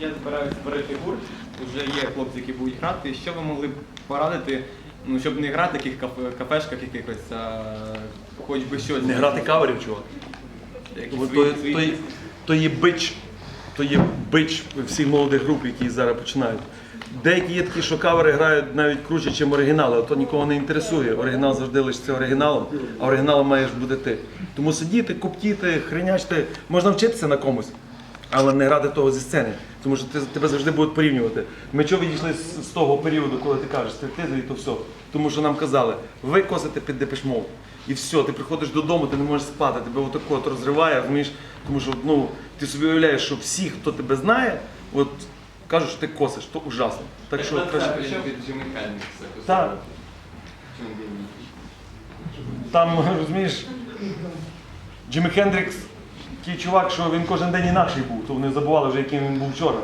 я збираюся створити гурт, вже є хлопці, які будуть грати. Що ви могли б порадити, ну, щоб не грати в таких кафе- кафешках якихось, а хоч би щось. Не грати каверів, чувак. Якісь То, свої- то, свої то, є- то є бич, то є бич всіх молодих груп, які зараз починають. Деякі є такі, що кавери грають навіть круче, ніж оригінали, а то нікого не інтересує. Оригінал завжди лишиться оригіналом, а оригіналом маєш бути ти. Тому сидіти, коптіти, хренячти, можна вчитися на комусь, але не грати того зі сцени. Тому що ти, тебе завжди будуть порівнювати. Ми чого відійшли з, з того періоду, коли ти кажеш, ти ти то все. Тому що нам казали, ви косите під депешмов. І все, ти приходиш додому, ти не можеш спати, тебе отако от розриває, розумієш? Тому що ну, ти собі уявляєш, що всі, хто тебе знає, от кажуть, що ти косиш, то ужасно. Так що краще. Джимі. Так. Там, розумієш, Джиммі Хендрікс, такий чувак, що він кожен день інакший був, то вони забували вже, яким він був вчора.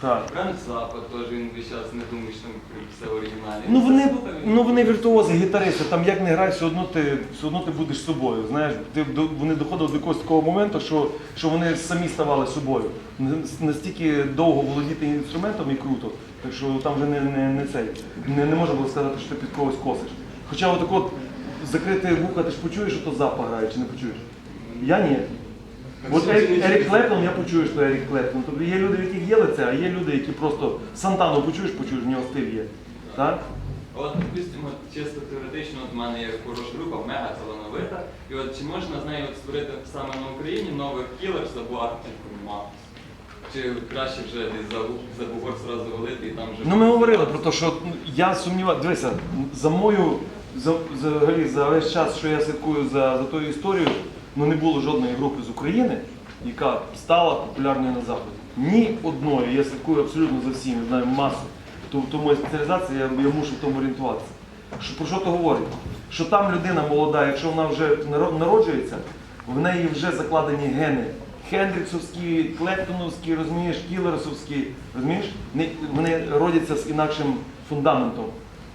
Так. Френк Запа теж він весь час не думає, що там все оригінальне. Ну вони, ну вони віртуози, гітаристи, там як не грай, все одно ти, все одно ти будеш собою. Знаєш, ти, до- вони доходили до якогось такого моменту, що, що вони самі ставали собою. Н- Настільки довго володіти інструментом і круто, так що там вже не, не, не цей. Не, не можна було сказати, що ти під когось косиш. Хоча от так от закрити вуха, ти ж почуєш, що то запах грає, чи не почуєш? Я ні. От Ерік, Ерік Клептон, я почую, що Ерік Клептон. Тобто є люди, в яких є лице, а є люди, які просто Сантану почуєш, почуєш, в нього стиль є. Так? От, допустимо, чисто теоретично, от в мене є хороша група, мега талановита. І от чи можна з нею от створити саме на Україні нових кілерс або формату? Чи краще вже десь за, за бугор зразу валити і там вже. Ну ми говорили про те, що ну, я сумніваюся, дивися, за мою, за, взагалі, за весь час, що я слідкую за, за тою історією, ну не було жодної групи з України, яка стала популярною на Заході. Ні одної, я слідкую абсолютно за всім, знаю масу. То- Тому моя спеціалізація, я, я мушу в тому орієнтуватися. Що, про що то говорить? Що там людина молода, якщо вона вже народжується, в неї вже закладені гени. Хендріксовські, Клектоновські, розумієш, Кілерсовські, розумієш? Вони родяться з інакшим фундаментом.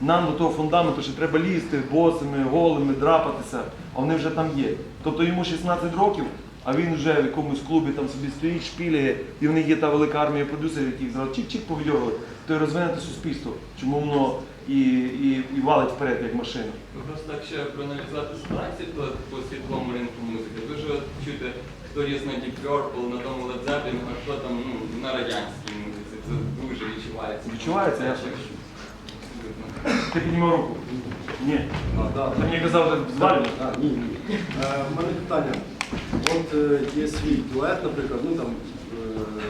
Нам до того фундаменту ще треба лізти босими, голими, драпатися, а вони вже там є. Тобто йому 16 років, а він вже в якомусь клубі там собі стоїть, шпіляє, і в них є та велика армія продюсерів, яких зразу чик-чик повідьорили, то й розвинути суспільство, чому воно і, і, і валить вперед, як машина. Ну, Просто так ще проаналізувати ситуацію, то по світлому ринку музики. Дуже от чути, хто на Deep Purple, на тому Led Zeppelin, а хто там ну, на радянській музиці. Це дуже відчувається. Відчувається, я Абсолютно. Ти піднімав руку? Ні. А, да. Ти мені казав, що звалював? А, ні, ні. Е, У мене питання. От е, є свій дует, наприклад, ну там, е,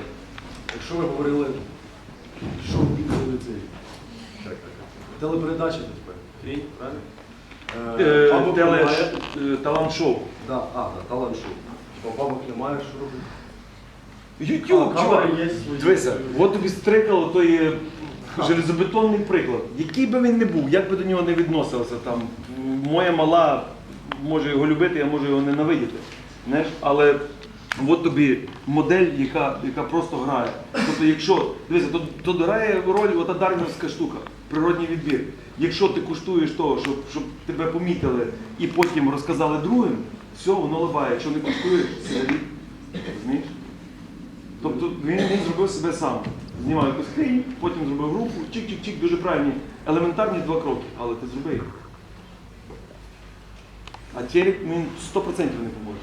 якщо ви говорили, що відповіли цей так, так, телепередача тепер, фільм, правильно? Е, бабок теле- немає. е, Талант-шоу. Да, а, да, талант шоу. Бо бабок немає, що робити? Ютуб, А, чувак. є свої. Дивися, от тобі стрикало, то є железобетонний приклад. Який би він не був, як би до нього не відносилося там. Моя мала може його любити, я можу його ненавидіти. Знаєш? Але от тобі модель, яка, яка просто грає. Тобто, якщо, дивися, то, то грає роль ота дарвінська штука, природній відбір. Якщо ти куштуєш того, щоб, щоб тебе помітили і потім розказали другим, все, воно лабає. Якщо не куштуєш, сигарі. Розумієш? Тобто він, він зробив себе сам. Знімав якусь хрінь, потім зробив групу, чик-чик-чик, дуже правильні, елементарні два кроки, але ти зроби їх. А телек він 100% не поможе.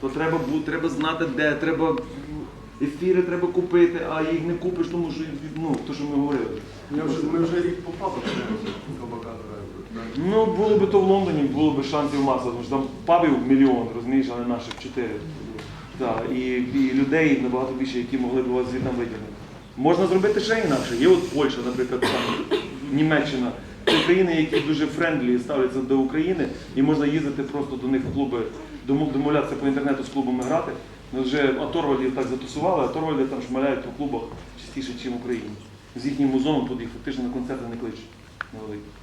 То треба, треба знати, де, треба ефіри треба купити, а їх не купиш, тому що ну, то, що ми говорили. Ми вже, ми вже рік по папах. Ну, було би то в Лондоні, було б шансів маса, тому що там пабів мільйон, розумієш, а не наших чотири. Так, і, і людей набагато більше, які могли б вас звідти витягнути. Можна зробити ще інакше. Є от Польща, наприклад, там, Німеччина. Це країни, які дуже френдлі ставляться до України, і можна їздити просто до них в клуби, домовлятися по інтернету з клубами грати. Ми вже Аторвальдів так затусували, а там шмаляють по клубах частіше, ніж в Україні. З їхнім музоном тут їх фактично на концерти не кличуть. на великі.